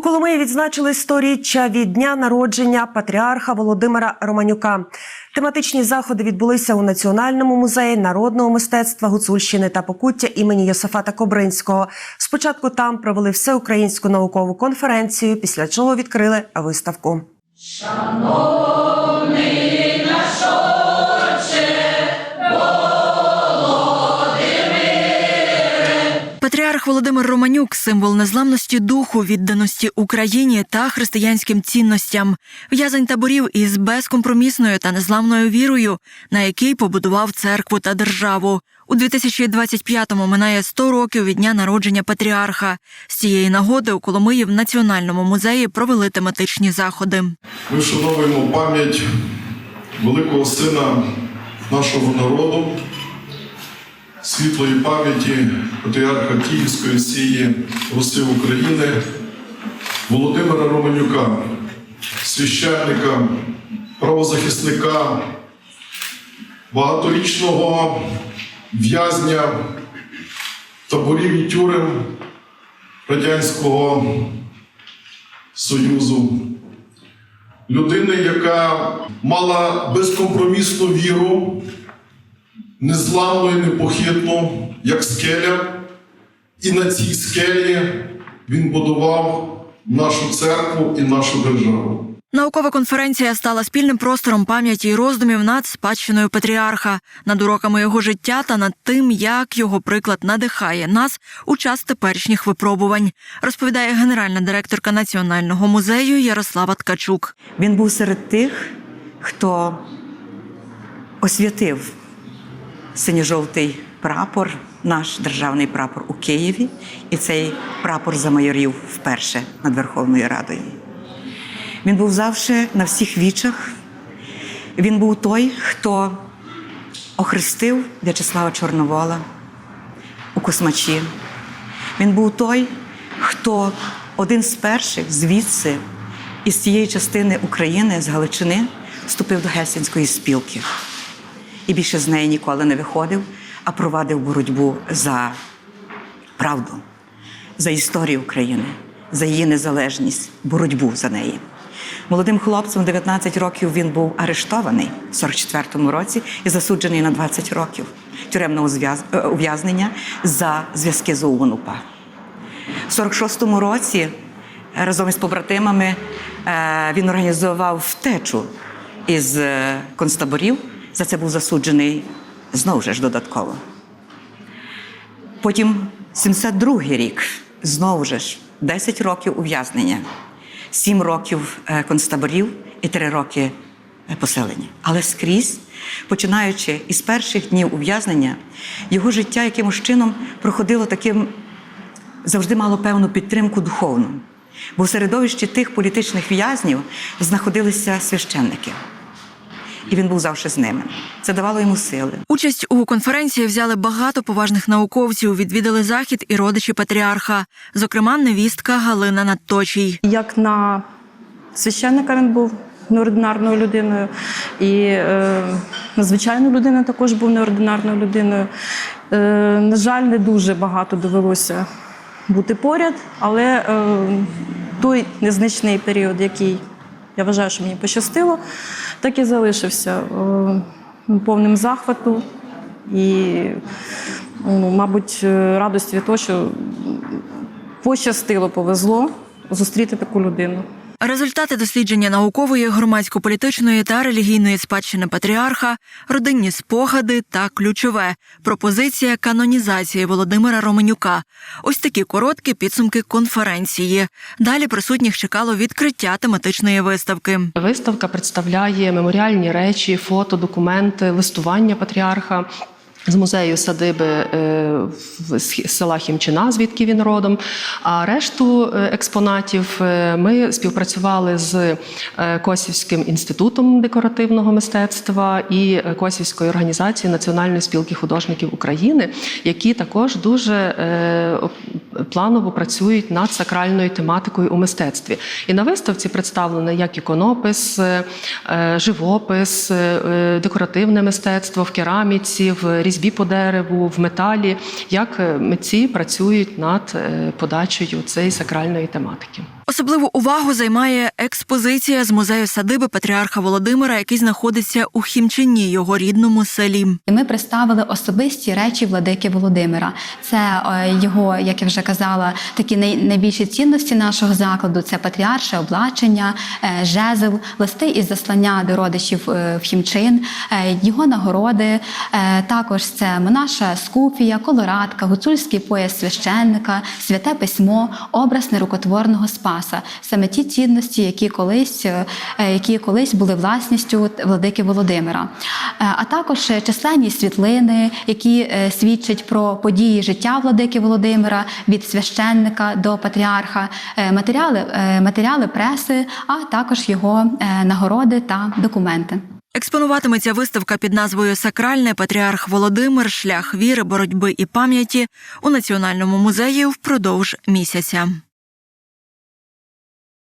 Коломиї відзначили сторіччя від дня народження патріарха Володимира Романюка. Тематичні заходи відбулися у Національному музеї народного мистецтва Гуцульщини та Покуття імені Йосифата Кобринського. Спочатку там провели всеукраїнську наукову конференцію, після чого відкрили виставку. Патріарх Володимир Романюк символ незламності духу, відданості Україні та християнським цінностям, в'язень таборів із безкомпромісною та незламною вірою, на якій побудував церкву та державу. У 2025-му минає 100 років від дня народження патріарха. З цієї нагоди у Коломиї в Національному музеї провели тематичні заходи. Ми вшановуємо пам'ять великого сина нашого народу, світлої пам'яті патріарха Київської Сії Руси України Володимира Романюка, священника, правозахисника, багаторічного в'язня таборів і тюрем Радянського Союзу. Людини, яка мала безкомпромісну віру, незламну і непохитну, як скеля, і на цій скелі він будував нашу церкву і нашу державу. Наукова конференція стала спільним простором пам'яті і роздумів над спадщиною патріарха, над уроками його життя та над тим, як його приклад надихає нас у час теперішніх випробувань, розповідає генеральна директорка Національного музею Ярослава Ткачук. Він був серед тих, хто освятив синьо-жовтий прапор, наш державний прапор у Києві, і цей прапор замайорів вперше над Верховною Радою. Він був завжди на всіх вічах. Він був той, хто охрестив В'ячеслава Чорновола у Космачі. Він був той, хто один з перших звідси, із цієї частини України, з Галичини, вступив до Гельсінської спілки. І більше з неї ніколи не виходив, а провадив боротьбу за правду, за історію України, за її незалежність, боротьбу за неї. Молодим хлопцем 19 років він був арештований в 44-му році і засуджений на 20 років тюремного е, ув'язнення за зв'язки з ОУН-УПА. В 46-му році е, разом із побратимами е, він організував втечу із концтаборів. За це був засуджений знову ж додатково. Потім 72-й рік, знову ж 10 років ув'язнення, 7 років е, концтаборів і 3 роки е, поселення. Але скрізь, починаючи із перших днів ув'язнення, його життя якимось чином проходило таким завжди мало певну підтримку духовну. Бо в середовищі тих політичних в'язнів знаходилися священники. І він був завжди з ними. Це давало йому сили. Участь у конференції взяли багато поважних науковців. Відвідали захід і родичі патріарха, зокрема, невістка Галина Надточій. Як на священника він був неординарною людиною, і е, на звичайну людину також був неординарною людиною. Е, на жаль, не дуже багато довелося бути поряд, але е, той незначний період, який я вважаю, що мені пощастило, так і залишився е, повним захвату і, ну, мабуть, е, радості від того, що пощастило, повезло зустріти таку людину. Результати дослідження наукової, громадсько-політичної та релігійної спадщини патріарха, родинні спогади та ключове пропозиція канонізації Володимира Роменюка. Ось такі короткі підсумки конференції. Далі присутніх чекало відкриття тематичної виставки. Виставка представляє меморіальні речі, фото, документи, листування патріарха. З музею садиби е, села Хімчина, звідки він родом. А решту е, експонатів е, ми співпрацювали з Косівським інститутом декоративного мистецтва і Косівською організацією Національної спілки художників України, які також дуже планово працюють над сакральною тематикою у мистецтві. І на виставці представлено як іконопис, живопис, декоративне мистецтво в кераміці, в різьбі по дереву, в металі, як е, митці працюють над е, подачею цієї сакральної тематики. Особливу увагу займає експозиція з музею садиби Патріарха Володимира, який знаходиться у Хімчині, його рідному селі. Ми представили особисті речі владики Володимира. Це е, його, як я вже казала, такі найбільші цінності нашого закладу: це патріарше облачення, е, жезл, листи із заслання до родичів е, в Хімчин, його нагороди. Також це монаша скуфія, колорадка, гуцульський пояс священника, святе письмо, образ нерукотворного спаса. Саме ті цінності, які колись, е, які колись були власністю владики Володимира. Е, А також е, численні світлини, які свідчать про події життя владики Володимира від священника до патріарха, матеріали, матеріали преси, а також його нагороди та документи. Експонуватиметься виставка під назвою Сакральне Патріарх Володимир, шлях віри, боротьби і пам'яті у Національному музеї впродовж місяця.